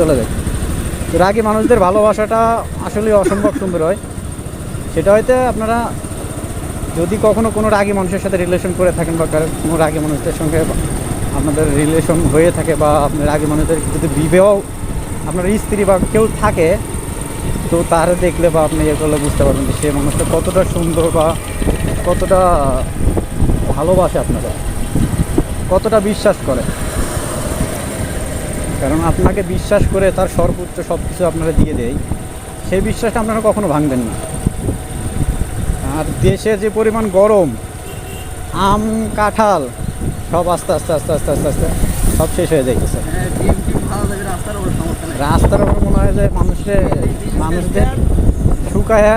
চলে যায়। তো রাগী মানুষদের ভালোবাসাটা আসলে অসম্ভব সুন্দর হয়। সেটা হয়তো আপনারা যদি কখনো কোনো রাগী মানুষের সাথে রিলেশন করে থাকেন বা কোনো রাগী মানুষদের সঙ্গে আপনাদের রিলেশন হয়ে থাকে বা আপনার রাগী মানুষদের যদি বিবাহ আপনার স্ত্রী বা কেউ থাকে, তো তার দেখলে বা আপনি ইয়ে করলে বুঝতে পারবেন যে সে মানুষটা কতটা সুন্দর বা কতটা ভালোবাসে আপনারা কতটা বিশ্বাস করে। কারণ আপনাকে বিশ্বাস করে তার সর্বোচ্চ সব কিছু আপনারা দিয়ে দেয়। সেই বিশ্বাসটা আপনারা কখনো ভাঙবেন না। আর দেশে যে পরিমাণ গরম আম কাঁঠাল সব আস্তে আস্তে আস্তে আস্তে আস্তে আস্তে সব শেষ হয়ে যাইতেছে। হ্যাঁ রাস্তার উপরে মনে হয় যে মানুষের মানুষদের শুকায়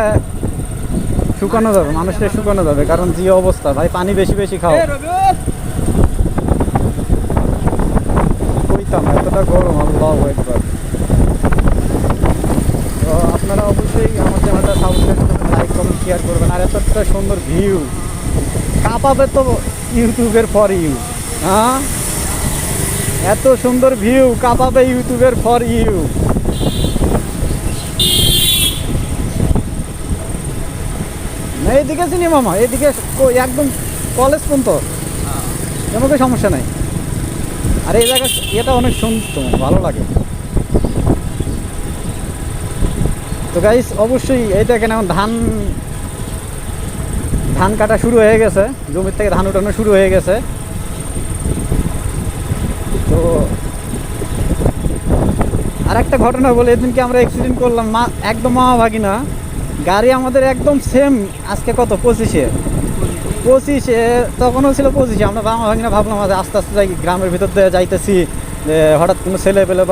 শুকানো যাবে মানুষদের শুকানো যাবে কারণ যে অবস্থা ভাই পানি বেশি বেশি খাও। রবি গরম আল্লাহ একবার তো আপনারা অবশ্যই আমার চ্যানেলটা সাবস্ক্রাইব করবেন লাইক কমেন্ট শেয়ার করবেন আর এতটা সুন্দর ভিউ কাঁপাবে তো ইউটিউবের ফর ইউ হ্যাঁ? এত সুন্দর ভিউ কাঁপাবে ইউটিউবের ফর ইউ না এদিকে চিনি মামা এদিকে একদম কলেজ পর্যন্ত। কোনো কোনো সমস্যা নাই। আর এই জায়গা এটা অনেক সুন্দর ভালো লাগে। তো গাইস অবশ্যই এই দেখেন এখন ধান ধান কাটা শুরু হয়ে গেছে। জমির থেকে ধান উঠানো শুরু হয়ে গেছে। তো আর একটা ঘটনা বলে, এদিনকে আমরা অ্যাক্সিডেন্ট করলাম, মা একদম মামা ভাগিনা। গাড়ি আমাদের একদম সেম আজকে কত? পঁচিশে। পঁচিশে, তখনও ছিল পঁচিশে, আমরা বাংলা ভাঙিনা ভাবলাম আস্তে আস্তে যাই, গ্রামের ভিতর দিয়ে যাইতেছি হঠাৎ কোনো ছেলে পেলে